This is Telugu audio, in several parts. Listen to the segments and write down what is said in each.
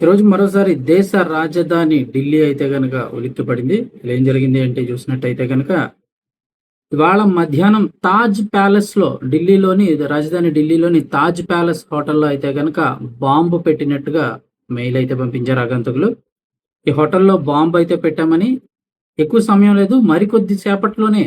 ఈరోజు మరోసారి దేశ రాజధాని ఢిల్లీ అయితే గనక ఉలిక్కిపడింది. ఇలా ఏం జరిగింది అంటే చూసినట్టయితే గనక ఇవాళ మధ్యాహ్నం తాజ్ ప్యాలెస్లో ఢిల్లీలోని రాజధాని ఢిల్లీలోని తాజ్ ప్యాలెస్ హోటల్లో అయితే గనక బాంబు పెట్టినట్టుగా మెయిల్ అయితే పంపించారు ఆగంతకులు. ఈ హోటల్లో బాంబు అయితే పెట్టామని ఎక్కువ సమయం లేదు మరికొద్ది సేపట్లోనే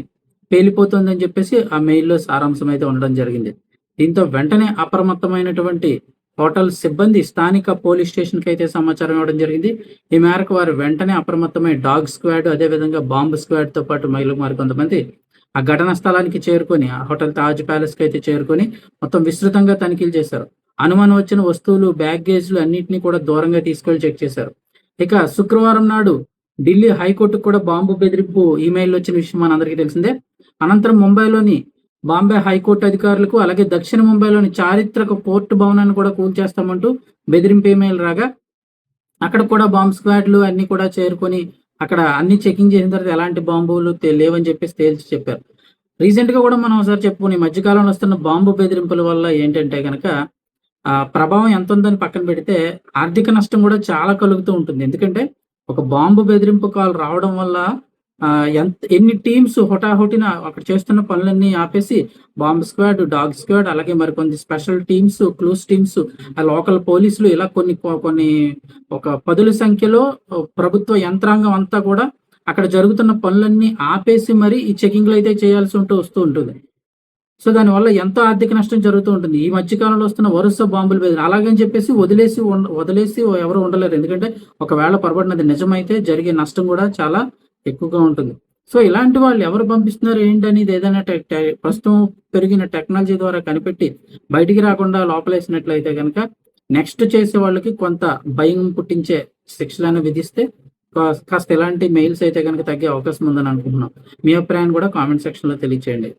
పేలిపోతుందని చెప్పేసి ఆ మెయిల్లో సారాంశం అయితే ఉండడం జరిగింది. దీంతో వెంటనే అప్రమత్తమైనటువంటి హోటల్ సిబ్బంది స్థానిక పోలీస్ స్టేషన్కి అయితే సమాచారం ఇవ్వడం జరిగింది. ఈ మేరకు వారు వెంటనే అప్రమత్తమై డాగ్ స్క్వాడ్ అదేవిధంగా బాంబు స్క్వాడ్తో పాటు మహిళలు మరి కొంతమంది ఆ ఘటనా స్థలానికి చేరుకొని ఆ హోటల్ తాజ్ ప్యాలెస్కి అయితే చేరుకొని మొత్తం విస్తృతంగా తనిఖీలు చేశారు. అనుమానం వచ్చిన వస్తువులు బ్యాగేజ్లు అన్నింటినీ కూడా దూరంగా తీసుకెళ్ళి చెక్ చేశారు. ఇక శుక్రవారం నాడు ఢిల్లీ హైకోర్టుకు కూడా బాంబు బెదిరింపు ఈమెయిల్ వచ్చిన విషయం మనందరికీ తెలిసిందే. అనంతరం ముంబైలోని బాంబే హైకోర్టు అధికారులకు అలాగే దక్షిణ ముంబైలోని చారిత్రక పోర్టు భవనాన్ని కూడా కూల్చేస్తామంటూ బెదిరింపు ఈమెయిల్ రాగా అక్కడ కూడా బాంబ్ స్క్వాడ్లు అన్ని కూడా చేరుకొని అక్కడ అన్ని చెకింగ్ చేసిన తర్వాత ఎలాంటి బాంబులు లేవని చెప్పేసి తేల్చి చెప్పారు. రీసెంట్గా కూడా మనం ఒకసారి చెప్పుకుని మధ్యకాలంలో వస్తున్న బాంబు బెదిరింపుల వల్ల ఏంటంటే కనుక ఆ ప్రభావం ఎంత ఉందని పక్కన పెడితే ఆర్థిక నష్టం కూడా చాలా కలుగుతూ ఉంటుంది. ఎందుకంటే ఒక బాంబు బెదిరింపు కాల్ రావడం వల్ల ఎంత ఎన్ని టీమ్స్ హుటాహుటిన అక్కడ చేస్తున్న పనులన్నీ ఆపేసి బాంబ్ స్క్వాడ్ డాగ్ స్క్వాడ్ అలాగే మరికొన్ని స్పెషల్ టీమ్స్ క్లూస్ టీమ్స్ ఆ లోకల్ పోలీసులు ఇలా కొన్ని కొన్ని ఒక పదుల సంఖ్యలో ప్రభుత్వ యంత్రాంగం అంతా కూడా అక్కడ జరుగుతున్న పనులన్నీ ఆపేసి మరి ఈ చెకింగ్లు అయితే చేయాల్సి ఉంటూ వస్తూ ఉంటుంది. సో దానివల్ల ఎంతో ఆర్థిక నష్టం జరుగుతూ ఉంటుంది. ఈ మధ్యకాలంలో వస్తున్న వరుస బాంబులు బెదిరి అలాగని చెప్పేసి వదిలేసి వదిలేసి ఎవరు ఉండలేరు. ఎందుకంటే ఒకవేళ పొరపడినది నిజమైతే జరిగే నష్టం కూడా చాలా ఎక్కువగా ఉంటుంది. సో ఇలాంటి వాళ్ళు ఎవరు పంపిస్తున్నారు ఏంటి అనేది ఏదైనా టెక్- టె- ప్రస్తుతం పెరిగిన టెక్నాలజీ ద్వారా కనిపెట్టి బయటికి రాకుండా లోపలేసినట్లయితే కనుక నెక్స్ట్ చేసే వాళ్ళకి కొంత భయం పుట్టించే శిక్షలను విధిస్తే కాస్త ఎలాంటి మెయిల్స్ అయితే కనుక తగ్గే అవకాశం ఉందని అనుకుంటున్నాం. మీ అభిప్రాయాన్ని కూడా కామెంట్ సెక్షన్లో తెలియచేయండి.